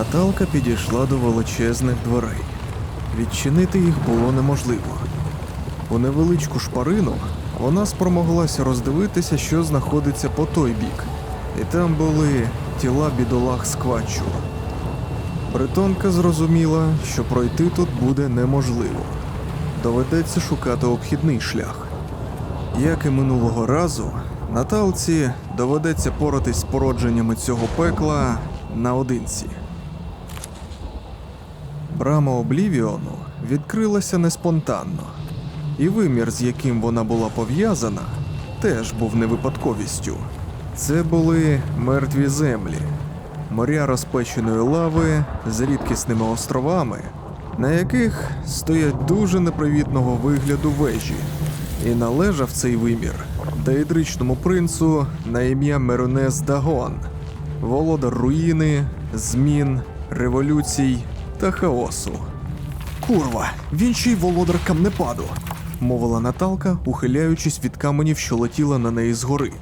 Наталка підійшла до величезних дверей. Відчинити їх було неможливо. У невеличку шпарину вона спромоглася роздивитися, що знаходиться по той бік, і там були тіла бідолах сквачу. Бретонка зрозуміла, що пройти тут буде неможливо. Доведеться шукати обхідний шлях. Як і минулого разу, Наталці доведеться поратись з породженнями цього пекла наодинці. Брама Облівіону відкрилася не спонтанно, і вимір, з яким вона була пов'язана, теж був не випадковістю. Це були мертві землі, моря розпеченої лави з рідкісними островами, на яких стоять дуже непривітного вигляду вежі, і належав цей вимір деїдричному принцу на ім'я Меронес Дагон, володар руїни, змін, революцій та хаосу. Курва, він ще й володар камнепаду, мовила Наталка, ухиляючись від каменів, що летіла на неї згори.